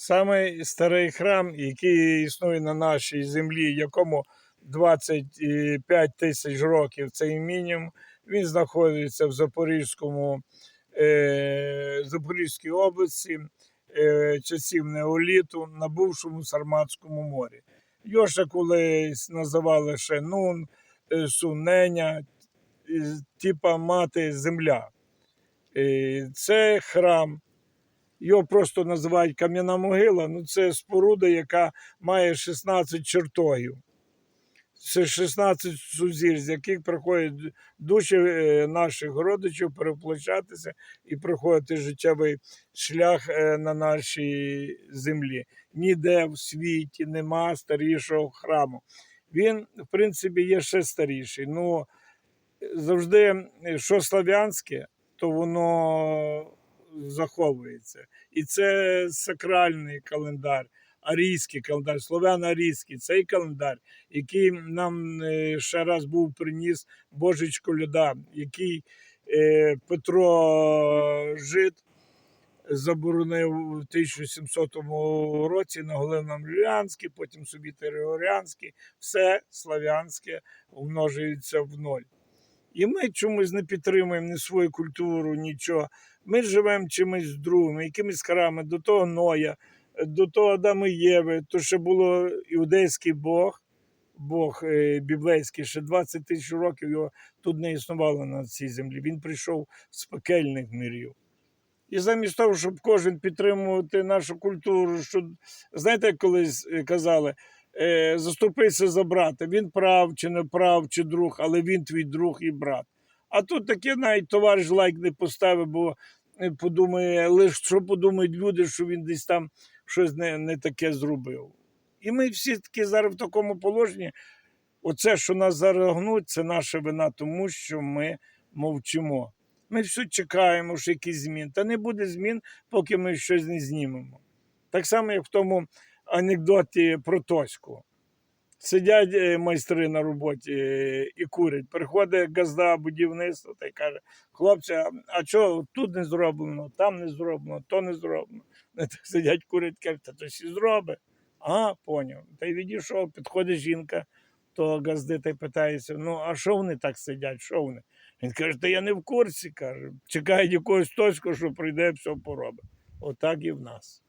Самий старий храм, який існує на нашій землі, якому 25 тисяч років, це і мінімум. Він знаходиться в Запорізькому, е, Запорізькій області е, часів неоліту на бувшому Сарматському морі. Його ще колись називали ще Нун, е, Суненя, е, типа мати земля. Е, Це храм. Його просто називають кам'яна могила. Ну, це споруда, яка має 16 чертогів. Це 16 сузір, з яких приходять душі е, наших родичів переплачатися і проходити життєвий шлях е, на нашій землі. Ніде в світі нема старішого храму. Він, в принципі, є ще старіший. Ну, завжди, що слав'янське, то воно заховується. І це сакральний календар, арійський календар, слов'яно-арійський. Цей календар, який нам е, ще раз був приніс Божечко Люда, який е, Петро Жид заборонив у 1700 році на Голевном-Люлянській, потім собі Григоріанський, все слав'янське умножується в ноль. І ми чомусь не підтримуємо ні свою культуру, нічого. Ми живемо чимось другим, якимись храмами, до того Ноя, до того Адама і Єви, то ще було іудейський Бог, Бог е, біблейський, ще 20 тисяч років його тут не існувало на цій землі. Він прийшов з пекельних мирів. І замість того, щоб кожен підтримувати нашу культуру, що знаєте, як колись е, казали, заступися за брата. Він прав чи не прав, чи друг, але він твій друг і брат. А тут таке навіть товариш лайк не поставив, бо е, подумає, лише що подумають люди, що він десь там щось не, не таке зробив. І ми всі таки зараз в такому положенні. Оце, що нас зараз гнуть, це наша вина, тому що ми мовчимо. Ми все чекаємо, що якісь змін. Та не буде змін, поки ми щось не знімемо. Так само, як в тому анекдоті про Тоську. Сидять е, майстри на роботі е, і курять. Приходить газда будівництва та й каже: хлопці, а- а що тут не зроблено, там не зроблено, то не зроблено. Сидять, курять, кажуть, та то всі зробить. Ага, поняв. Та й відійшов, підходить жінка, то газди та й питається: ну, а що вони так сидять? Що вони? Він каже, та я не в курсі, каже. Чекають якогось тоську, що прийде, все поробить. Отак і в нас.